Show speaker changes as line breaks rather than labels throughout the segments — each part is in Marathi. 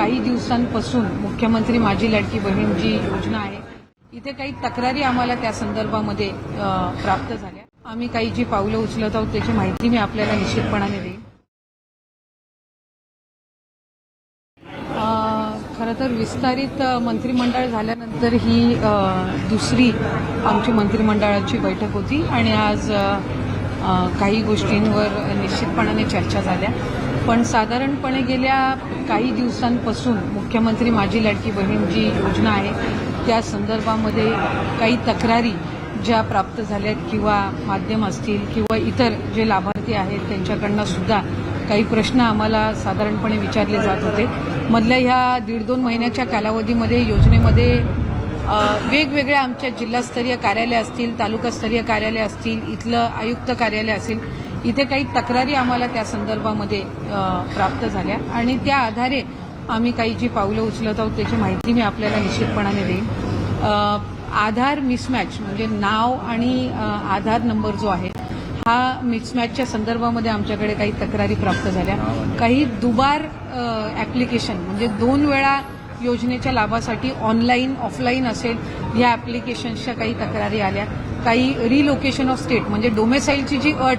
काही दिवसांपासून मुख्यमंत्री माझी लाडकी बहीण जी योजना आहे. इथे काही तक्रारी आम्हाला त्या संदर्भामध्ये प्राप्त झाल्या. आम्ही काही जी पावलं उचलत आहोत त्याची माहिती मी आपल्याला निश्चितपणाने देईन. खरं तर विस्तारित मंत्रिमंडळ झाल्यानंतर ही दुसरी आमची मंत्रिमंडळाची बैठक होती आणि आज काही गोष्टींवर निश्चितपणाने चर्चा झाल्या. पण साधारणपणे गेल्या काही दिवसांपासून मुख्यमंत्री माझी लाडकी बहीण जी योजना आहे त्या संदर्भामध्ये काही तक्रारी ज्या प्राप्त झाल्यात किंवा माध्यम असतील किंवा इतर जे लाभार्थी आहेत त्यांच्याकडनं सुद्धा काही प्रश्न आम्हाला साधारणपणे विचारले जात होते. मधल्या ह्या दीड दोन महिन्याच्या कालावधीमध्ये योजनेमध्ये वेगवेगळ्या आमच्या जिल्हास्तरीय कार्यालय असतील तालुकास्तरीय कार्यालय असतील इथलं आयुक्त कार्यालय असेल इथे काही तक्रारी आम्हाला त्या संदर्भामध्ये प्राप्त झाल्या. आणि त्या आधारे आम्ही काही जी पावलं उचलत आहोत त्याची माहिती मी आपल्याला निश्चितपणाने देईन. आधार मिसमॅच म्हणजे नाव आणि आधार नंबर जो आहे हा मिसमॅचच्या संदर्भामध्ये आमच्याकडे काही तक्रारी प्राप्त झाल्या. काही दुबार ॲप्लिकेशन म्हणजे दोन वेळा योजनेच्या लाभासाठी ऑनलाईन ऑफलाईन असेल या ॲप्लिकेशन्सच्या काही तक्रारी आल्या. काही रिलोकेशन ऑफ स्टेट म्हणजे डोमेसाईलची जी अट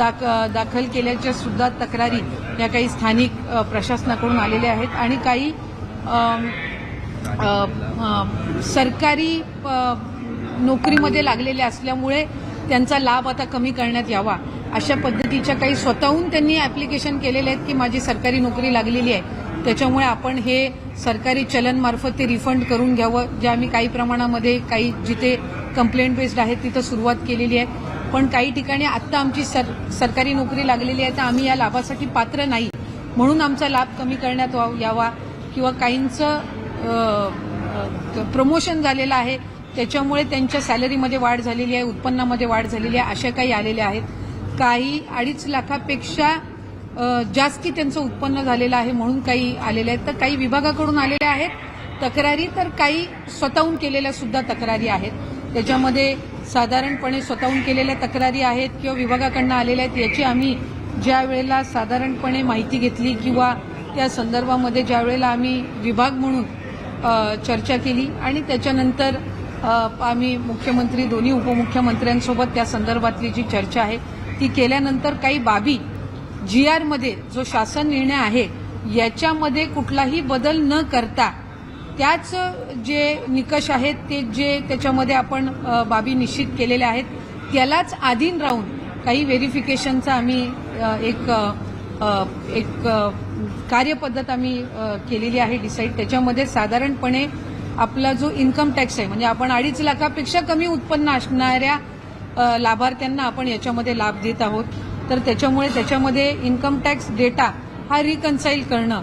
दाख दाखल केल्याच्या सुद्धा तक्रारी या काही स्थानिक प्रशासनाकडून आलेल्या आहेत आणि काही सरकारी नोकरीमध्ये लागलेले असल्यामुळे त्यांचा लाभ आता कमी करण्यात यावा अशा पद्धतीच्या काही स्वतःहून त्यांनी ॲप्लिकेशन केलेले आहेत की माझी सरकारी नोकरी लागलेली आहे. त्याच्यामुळे आपण हे सरकारी चलनमार्फत ते रिफंड करून घ्यावं. जे आम्ही काही प्रमाणामध्ये काही जिथे कंप्लेंट बेस्ड आहेत तिथं सुरुवात केलेली आहे. पण काही ठिकाणी आत्ता आमची सर सरकारी नोकरी लागलेली आहे तर आम्ही या लाभासाठी पात्र नाही. म्हणून आमचा लाभ कमी करण्यात वा- यावा किंवा काहींचं प्रमोशन झालेलं आहे त्याच्यामुळे त्यांच्या सॅलरीमध्ये वाढ झालेली आहे उत्पन्नामध्ये वाढ झालेली आहे अशा काही आलेल्या आहेत. काही अडीच लाखापेक्षा जास्ती त्यांचं उत्पन्न झालेलं आहे म्हणून काही आलेले आहेत. तर काही विभागाकडून आलेल्या आहेत. तक्रारी तर काही स्वतःहून केलेल्या सुद्धा तक्रारी आहेत. त्याच्यामध्ये साधारणपणे स्वतःहून केलेल्या तक्रारी आहेत किंवा विभागाकडनं आलेल्या आहेत याची आम्ही ज्या वेळेला साधारणपणे माहिती घेतली किंवा त्या संदर्भामध्ये ज्या वेळेला आम्ही विभाग म्हणून चर्चा केली आणि त्याच्यानंतर आम्ही मुख्यमंत्री दोन्ही उपमुख्यमंत्र्यांसोबत त्या संदर्भातली जी चर्चा आहे ती केल्यानंतर काही बाबी जी आरमध्ये जो शासन निर्णय आहे याच्यामध्ये कुठलाही बदल न करता त्याच जे निकष आहेत ते जे त्याच्यामध्ये आपण बाबी निश्चित केलेल्या आहेत त्यालाच अधीन राहून काही व्हेरिफिकेशनचा आम्ही एक एक कार्यपद्धत आम्ही केलेली आहे डिसाईड. त्याच्यामध्ये साधारणपणे आपला जो इन्कम टॅक्स आहे म्हणजे आपण अडीच लाखापेक्षा कमी उत्पन्न असणाऱ्या लाभार्थ्यांना आपण याच्यामध्ये लाभ देत आहोत. तर त्याच्यामुळे त्याच्यामध्ये इन्कम टॅक्स डेटा हा रिकन्साईल करणं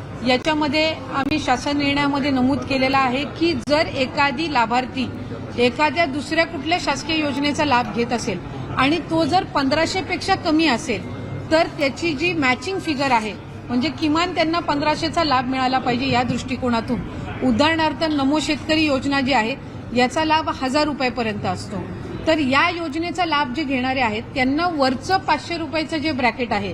याच्यामध्ये आम्ही शासन निर्णयामध्ये नमूद केलेला आहे की जर एखादी लाभार्थी एखाद्या दुसऱ्या कुठल्या शासकीय योजनेचा लाभ घेत असेल आणि तो जर पंधराशे पेक्षा कमी असेल तर त्याची जी मॅचिंग फिगर आहे म्हणजे किमान त्यांना पंधराशेचा लाभ मिळाला पाहिजे या दृष्टिकोनातून. उदाहरणार्थ नमो शेतकरी योजना जी आहे याचा लाभ हजार रुपयापर्यंत असतो. तर या योजनेचा लाभ जे घेणारे आहेत त्यांना वरचं पाचशे रुपयाचं जे ब्रॅकेट आहे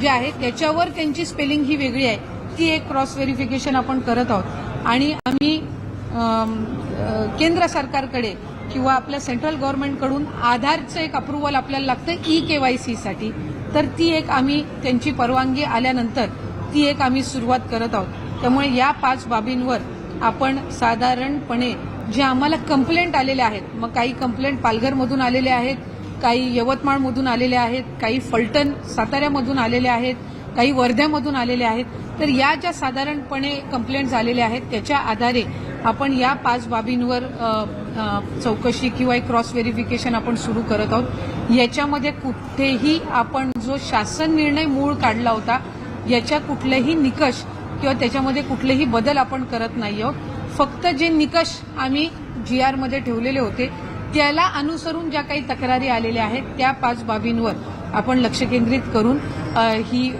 जे आहे त्याच्यावर त्यांची स्पेलिंग ही वेगळी आहे. ती एक क्रॉस व्हेरिफिकेशन आपण करत आहोत. आणि आम्ही केंद्र सरकारकडे किंवा आपल्या सेंट्रल गव्हर्नमेंटकडून आधारचं एक अप्रुव्हल आपल्याला लागतं ई के वाय सीसाठी तर ती एक आम्ही त्यांची परवानगी आल्यानंतर ती एक आम्ही सुरुवात करत आहोत. त्यामुळे या पाच बाबींवर आपण साधारणपणे जे आम्हाला कंप्लेंट आलेले आहेत मग काही कंप्लेंट पालघरमधून आलेले आहेत काही यवतमाळमधून आलेले आहेत काही फलटण साताऱ्यामधून आलेले आहेत काही वर्ध्यामधून आलेले आहेत. तर या ज्या साधारणपणे कंप्लेंट झालेल्या आहेत त्याच्या आधारे आपण या पाच बाबींवर चौकशी किंवा एक क्रॉस व्हेरिफिकेशन आपण सुरू करत आहोत. याच्यामध्ये कुठेही आपण जो शासन निर्णय मूळ काढला होता याच्या कुठलेही निकष किंवा त्याच्यामध्ये कुठलेही बदल आपण करत नाही आहोत. फक्त जे निकष आम्ही जी आरमध्ये ठेवलेले होते त्याला अनुसरून ज्या काही तक्रारी आलेल्या आहेत त्या पाच बाबींवर आपण लक्ष केंद्रित करून ही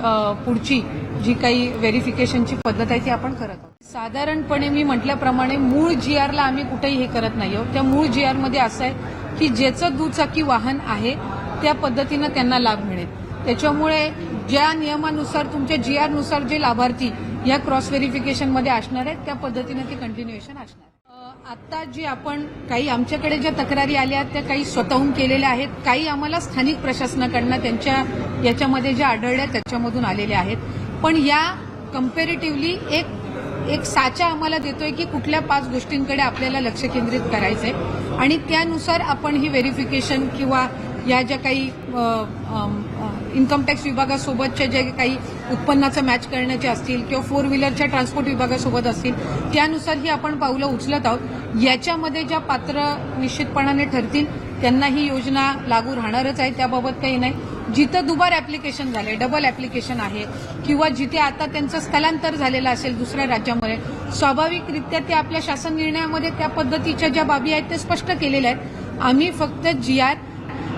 पुढची जी काही व्हेरिफिकेशनची पद्धत आहे ती आपण करत आहोत. साधारणपणे मी म्हटल्याप्रमाणे मूळ जी आरला आम्ही कुठेही हे करत नाही आहोत. त्या मूळ जी आरमध्ये असं आहे की ज्याचं दुचाकी वाहन आहे त्या पद्धतीनं त्यांना लाभ मिळेल. त्याच्यामुळे ज्या नियमानुसार तुमच्या जी आरनुसार जे लाभार्थी या क्रॉस व्हेरिफिकेशनमध्ये असणार आहेत त्या पद्धतीनं ते कंटिन्युएशन असणार आत्ता आता जी आपण काही आमच्याकडे ज्या तक्रारी आल्या आहेत त्या काही स्वतःहून केलेल्या आहेत काही आम्हाला स्थानिक प्रशासनाकडनं त्यांच्या याच्यामध्ये ज्या आढळल्या त्याच्यामधून आलेल्या आहेत. पण या कम्पेरेटिव्हली एक एक साचा आम्हाला देतोय की कुठल्या पाच गोष्टींकडे आपल्याला लक्ष केंद्रित करायचंय. आणि त्यानुसार आपण ही व्हेरिफिकेशन किंवा या ज्या काही इन्कम टॅक्स विभागासोबतच्या जे काही उत्पन्नाचं मॅच करण्याचे असतील किंवा फोर व्हीलरच्या ट्रान्सपोर्ट विभागासोबत असतील त्यानुसार ही आपण पावलं उचलत आहोत. याच्यामध्ये ज्या पात्र निश्चितपणाने ठरतील त्यांना ही योजना लागू राहणारच आहे. त्याबाबत काही नाही. जिथं दुबार ऍप्लिकेशन झाले डबल ऍप्लिकेशन आहे किंवा जिथे आता त्यांचं स्थलांतर झालेलं असेल दुसऱ्या राज्यामध्ये स्वाभाविकरित्या ते आपल्या शासन निर्णयामध्ये त्या पद्धतीच्या ज्या बाबी आहेत ते स्पष्ट केलेल्या आहेत. आम्ही फक्त जी आर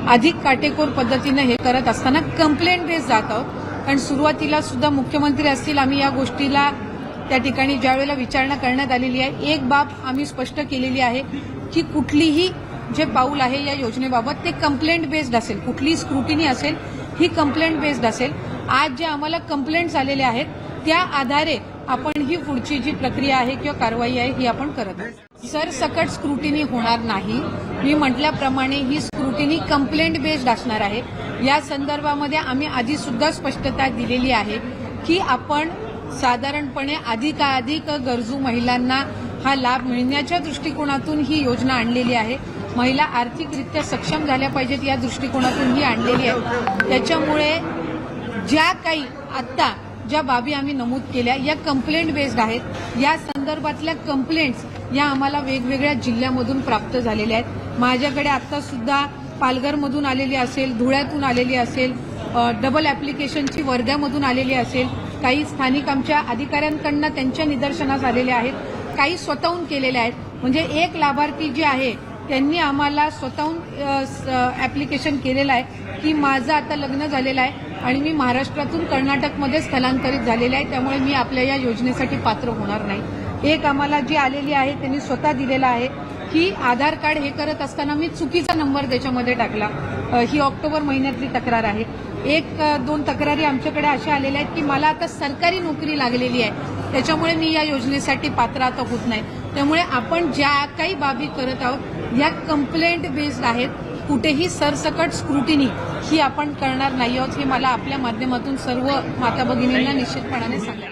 अधिक काटेकोर पद्धतीनं हे करत असताना कंप्लेंट बेस जात आहोत. कारण सुरुवातीला सुद्धा मुख्यमंत्री असतील आम्ही या गोष्टीला त्या ठिकाणी ज्यावेळेला विचारणा करण्यात आलेली आहे एक बाब आम्ही स्पष्ट केलेली आहे की कुठलीही जे पाऊल आहे या योजनेबाबत ते कंप्लेंट बेस्ड असेल. कुठलीही स्क्रुटिनी असेल ही कंप्लेंट बेस्ड असेल. आज जे आम्हाला कंप्लेंट्स आलेल्या आहेत त्या आधारे आपण ही पुढची जी प्रक्रिया आहे किंवा कारवाई आहे ही आपण करत आहोत. सरसकट स्क्रुटिनी होणार नाही. मी म्हटल्याप्रमाणे ही स्क्रुटिनी कंप्लेंट बेस्ड असणार आहे. या संदर्भामध्ये आम्ही आधी सुद्धा स्पष्टता दिलेली आहे की आपण साधारणपणे अधिकाधिक गरजू महिलांना हा लाभ मिळण्याच्या दृष्टिकोनातून ही योजना आणलेली आहे. महिला आर्थिकरित्या सक्षम झाल्या पाहिजेत या दृष्टिकोनातून ही आणलेली आहे. त्याच्यामुळे ज्या काही आत्ता ज्या बाबी आम्ही नमूद केल्या या कंप्लेंट बेस्ड आहेत. या संदर्भातल्या कंप्लेंट्स या आम्हाला वेगवेगळ्या जिल्ह्यामधून प्राप्त झालेल्या आहेत. माझ्याकडे आता सुद्धा पालघरमधून आलेली असेल धुळ्यातून आलेली असेल डबल ऍप्लिकेशनची वर्ध्यामधून आलेली असेल काही स्थानिक आमच्या अधिकाऱ्यांकडनं त्यांच्या निदर्शनास आलेल्या आहेत काही स्वतःहून केलेल्या आहेत. म्हणजे एक लाभार्थी जे आहे त्यांनी आम्हाला स्वतःहून ऍप्लिकेशन केलेलं आहे. की माझं आता लग्न झालेलं आहे आणि मी महाराष्ट्रातून कर्नाटकमध्ये स्थलांतरित झालेले आहे. त्यामुळे मी आपल्या या योजनेसाठी पात्र होणार नाही. एक आम्हाला जी आलेली आहे त्यांनी स्वतः दिलेला आहे की आधार कार्ड हे करत असताना मी चुकीचा नंबर त्याच्यामध्ये टाकला. ही ऑक्टोबर महिन्यातली तक्रार आहे. एक दोन तक्रारी आमच्याकडे अशा आलेल्या आहेत की मला आता सरकारी नोकरी लागलेली आहे. त्याच्यामुळे मी या योजनेसाठी पात्र आता होत नाही. त्यामुळे आपण ज्या काही बाबी करत आहोत या कंप्लेंट बेस्ड आहेत. कुठेही सरसकट स्क्रुटिनी ही आपण करणार नाही आहोत हे मला आपल्या माध्यमातून सर्व माता भगिनींना निश्चितपणाने सांगायचं